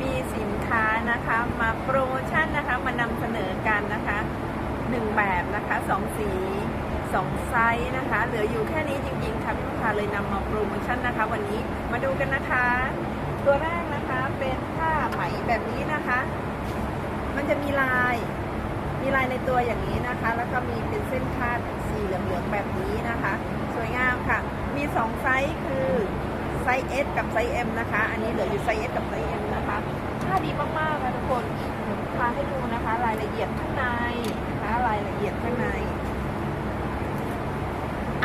มีสินค้านะคะ มาโปรโมชั่นนะคะ มานำเสนอกันนะคะหนึ่งแบบนะคะสองสีสองไซส์นะคะ เหลืออยู่แค่นี้จริงๆค่ะพี่ลูกค้าเลยนำมาโปรโมชั่นนะคะ วันนี้มาดูกันนะคะ ตัวแรกนะคะเป็นผ้าไหมแบบนี้นะคะ มันจะมีลาย มีลายในตัวอย่างนี้นะคะ แล้วก็มีเป็นเส้นคาดสีเหลืองๆแบบนี้นะคะ สวยงามค่ะ มีสองไซส์คือ ซส์ S กับไซส์ M นะคะ อันนี้เหลืออยู่ไซส์ S กับไซส์ M นะคะผ้าดีมากๆค่ะทุกคนพาให้ดูนะคะ รายละเอียดข้างในนะคะรายละเอียดข้างใน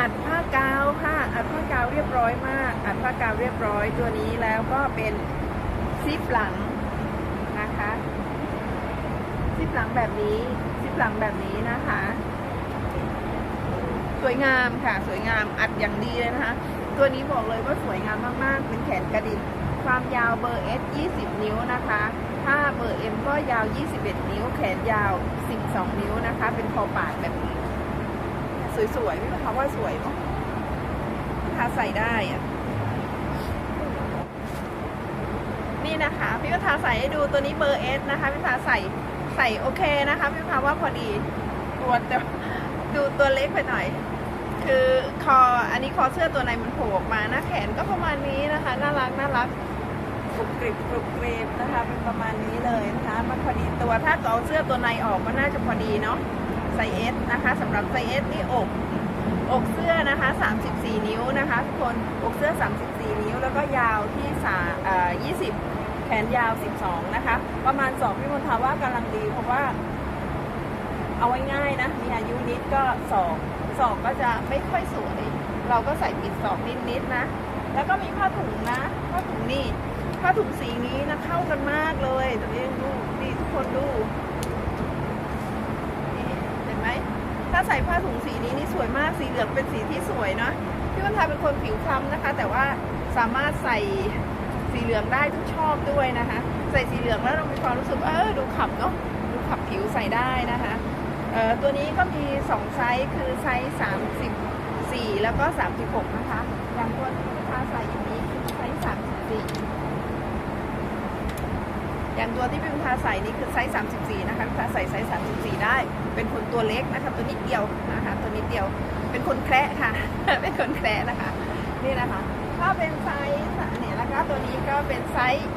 อัดผ้ากาวค่ะอัดผ้ากาวเรียบร้อยมาก อัดผ้ากาวเรียบร้อยตัวนี้แล้วก็เป็นซิปหลังนะคะซิปหลังแบบนี้ซิปหลังแบบนี้นะคะ สวยงามค่ะ สวยงามอัดอย่างดีเลยนะคะ ตัวนี้บอกเลยว่าสวยงามมากๆ เป็นแขนกระดิ่งความยาวเบอร์ S 20 นิ้วนะคะ ถ้าเบอร์ M ก็ยาว 21 นิ้ว แขนยาว 12 นิ้วนะคะ เป็นคอปาดแบบนี้ สวยๆพี่คะว่าสวยเนาะถ้าใส่ได้อะนี่นะคะ พี่ก็ทาใส่ให้ดูตัวนี้เบอร์ S นะคะพี่ทาใส่ใส่โอเคนะคะพี่พาว่าพอดีตัวดูตัวเล็กไปหน่อย คือคออันนี้คอเสื้อตัวในมันโผล่ออกมาหน้าแขนก็ประมาณนี้นะคะ น่ารักน่ารักกรุบกริบกรุบกริบนะคะ เป็นประมาณนี้เลยนะคะมันพอดีตัวถ้าเอาเสื้อตัวในออกก็น่าจะพอดีเนาะไซส์นะคะสำหรับไซส์นี่อกอกเสื้อนะคะ 34 นิ้วนะคะทุกคนอกเสื้อ 34 นิ้ว แล้วก็ยาวที่สาเอ่อ20 แขนยาว 12 นะคะ ประมาณสองพี่มนทาว่ากำลังดีเพราะว่า เอาไว้ง่ายนะ มีอายุนิดก็สอง สอกก็จะไม่ค่อยสวย เราก็ใส่ปิดสอกนิดๆนะ แล้วก็มีผ้าถุงนะผ้าถุงนี่ผ้าถุงสีนี้นะเข้ากันมากเลยตัวเองดูดีทุกคนดูเห็นไหมถ้าใส่ผ้าถุงสีนี้นี่สวยมากสีเหลืองเป็นสีที่สวยเนาะพี่วันทาเป็นคนผิวคล้ำนะคะ แต่ว่าสามารถใส่สีเหลืองได้ทุกชอบด้วยนะคะ ใส่สีเหลืองแล้วเรามีความรู้สึกเออดูขับเนาะดูขับผิวใส่ได้นะคะ ตัวนี้ก็มี 2 ไซส์คือไซส์ 34 แล้วก็ 36 นะคะอย่างตัวที่ลูกค้าใส่อยู่นี้คือไซส์34อย่างตัวที่พี่ลูกค้าใส่นี่คือไซส์ 34 นะคะลูกค้าใส่ไซส์ 34 ได้ เป็นคนตัวเล็กนะคะตัวนิดเดียวนะคะตัวนิดเดียวเป็นคนแคระค่ะ เป็นคนแคระนะคะนี่นะคะถ้าเป็นไซส์เนี่ยแล้วก็ตัวนี้ก็เป็นไซส์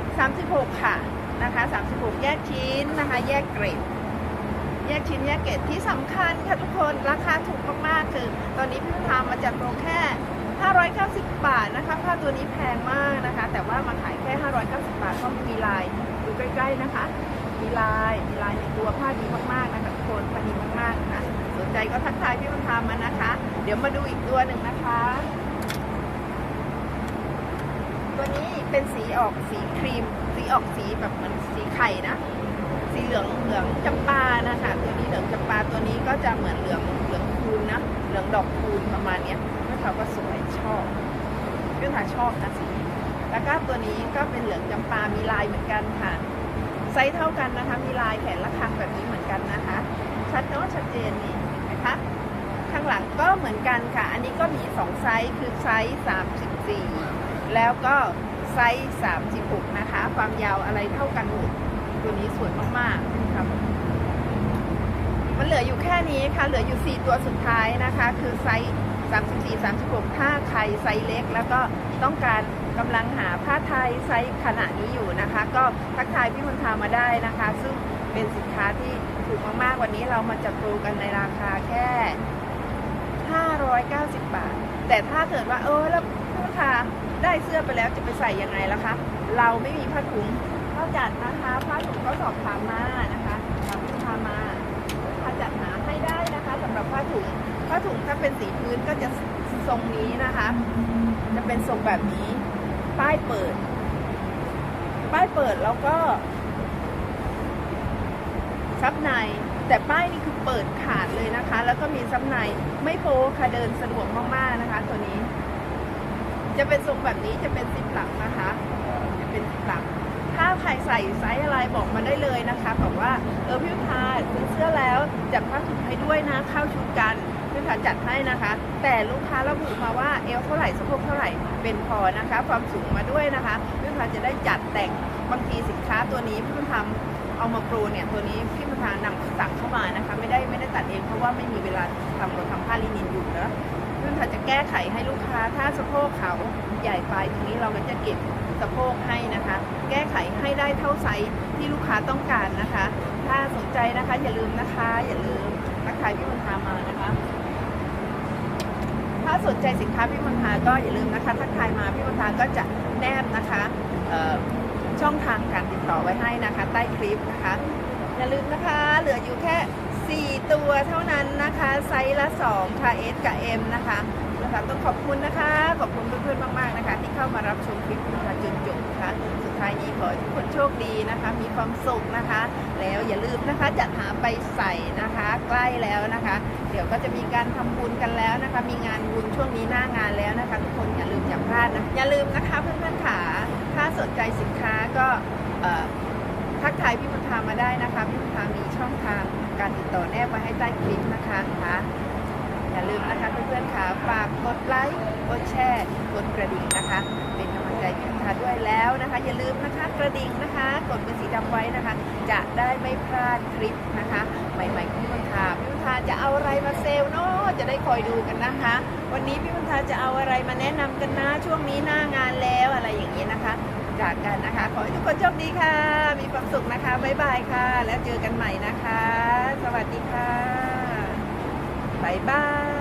36 ค่ะนะคะ36 แยกชิ้นนะคะ แยกเกรด แยกชิ้นแยกเกรดที่สำคัญค่ะทุกคนราคาถูกมากๆคือ ตอนนี้พี่ทำมาจากโปรแค่ 590 บาทนะคะผ้าตัวนี้แพงมากนะคะ แต่ว่ามาขายแค่ 590 บาทเพราะมันมีลายดูใกล้ ๆนะคะ มีลายมีลายในตัวผ้าดีมากๆนะคะทุกคนผ้าดีมากๆนะคะสนใจก็ทักทายพี่มันทำมานะคะ เดี๋ยวมาดูอีกตัวหนึ่งนะคะตัวนี้เป็นสีออกสีครีม สีออกสีแบบเหมือนสีไข่นะ สีเหลืองเหลืองจำปานะคะตัวนี้เหลืองจำปาตัวนี้ก็จะเหมือนเหลืองเหลืองคูณนะเหลืองดอกคูณประมาณเนี้ยพี่ถาก็สวยชอบพี่ถาชอบนะสีแล้วก็ตัวนี้ก็เป็นเหลืองจำปา มีลายเหมือนกันค่ะ ไซส์เท่ากันนะคะ มีลายแขนละคังแบบนี้เหมือนกันนะคะ ชัดเนาะชัดเจนนี่นไหมคะ ข้างหลังก็เหมือนกันค่ะ อันนี้ก็มี 2 ไซส์ คือไซส์ 34 แล้วก็ไซส์ 36 นะคะ ความยาวอะไรเท่ากันหมด ตัวนี้สวยมากๆครับมันเหลืออยู่แค่นี้ค่ะ เหลืออยู่ 4 ตัวสุดท้ายนะคะ คือไซส์ 34 36 ถ้าใครไซส์เล็ก แล้วก็ต้องการกำลังหาผ้าไทยไซส์ขนาดนี้อยู่นะคะ ก็ทักทายพี่มนทามาได้นะคะ ซึ่งเป็นสินค้าที่ถูกมากๆ วันนี้เรามาจัดโปรกันในราคาแค่ 590 บาท แต่ถ้าเกิดว่าเออแล้วพี่มนทาได้เสื้อไปแล้วจะไปใส่ยังไงล่ะคะ เราไม่มีผ้าถุง จัดนะคะผ้าถุงก็สอบถามมานะคะถามพี่มนทามาถ้าจัดหาให้ได้นะคะสำหรับผ้าถุงผ้าถุงถ้าเป็นสีพื้นก็จะทรงนี้นะคะ จะเป็นทรงแบบนี้ ป้ายเปิด ป้ายเปิดแล้วก็ซับในแต่ป้ายนี่คือเปิดขาดเลยนะคะ แล้วก็มีซับในไม่โป๊ค่ะเดินสะดวกมากๆนะคะ ตัวนี้ จะเป็นทรงแบบนี้จะเป็นซิปหลังนะคะ จะเป็นซิปหลัง ใครใส่ไซส์อะไรบอกมาได้เลยนะคะบอกว่าเออพี่พาซื้อเสื้อแล้วจัดผ้าถุงให้ด้วยนะเข้าชุดกันพี่พาจัดให้นะคะ แต่ลูกค้าระบุมาว่าเอวเท่าไหร่สะโพกเท่าไหร่เป็นพอนะคะ ความสูงมาด้วยนะคะพี่พาจะได้จัดแต่งบางทีสินค้าตัวนี้พี่มันทำเอามาโปรเนี่ยตัวนี้พี่มันทานำสั่งเข้ามานะคะ ไม่ได้ไม่ได้ตัดเองเพราะว่าไม่มีเวลาทำเราทำผ้าลินินอยู่นะ พี่มันทาจะแก้ไขให้ลูกค้าถ้าสะโพกเขาใหญ่ไปตรงนี้เราก็จะเก็บสะโพกให้นะคะ แก้ไขให้ได้เท่าไซส์ที่ลูกค้าต้องการนะคะ ถ้าสนใจนะคะอย่าลืมนะคะ อย่าลืมทักทายพี่มันทามานะคะ ถ้าสนใจสินค้าพี่มณฑาก็อย่าลืมนะคะทักทายมาพี่มณฑาก็จะแนบนะคะช่องทางการติดต่อไว้ให้นะคะ ใต้คลิปนะคะ อย่าลืมนะคะ เหลืออยู่แค่ 4 ตัวเท่านั้นนะคะ ไซส์ละ 2 ค่ะ S กับ M นะคะนะคะต้องขอบคุณนะคะ ขอบคุณเพื่อนๆมากๆนะคะ ที่เข้ามารับชมคลิปนะคะจนจบนะคะสุดท้ายนี้ขอให้ทุกคนโชคดีนะคะ มีความสุขนะคะ แล้วอย่าลืมนะคะจัดหาไปใส่นะคะ ใกล้แล้วนะคะ เดี๋ยวก็จะมีการทำบุญกันแล้วนะคะ มีงานบุญช่วงนี้หน้างานแล้วนะคะ ทุกคนอย่าลืมอย่าพลาดนะอย่าลืมนะคะเพื่อนๆค่ะถ้าสนใจสินค้าก็ทักทายพี่พุทธามาได้นะคะพี่พุทธามีช่องทาง ต่อแนบไว้ให้ใต้คลิปนะคะค่ะอย่าลืมนะคะเพื่อนๆค่ะฝากกดไลค์กดแชร์กดกระดิ่งนะคะ เป็นกำลังใจพี่พุทธาด้วยแล้วนะคะ อย่าลืมนะคะกระดิ่งนะคะ กดเป็นสีดำไว้นะคะ จะได้ไม่พลาดคลิปนะคะ ใหม่ๆพี่พุทาพี่พุทาจะเอาอะไรมาเซลล์เนาะจะได้คอยดูกันนะคะ วันนี้พี่พุทาจะเอาอะไรมาแนะนำกันนะช่วงนี้หน้างานแล้วอะไรอย่างนี้นะคะ จากกันนะคะ ขอให้ทุกคนโชคดีค่ะ มีความสุขนะคะ บ๊ายบายค่ะ แล้วเจอกันใหม่นะคะ สวัสดีค่ะบ๊ายบาย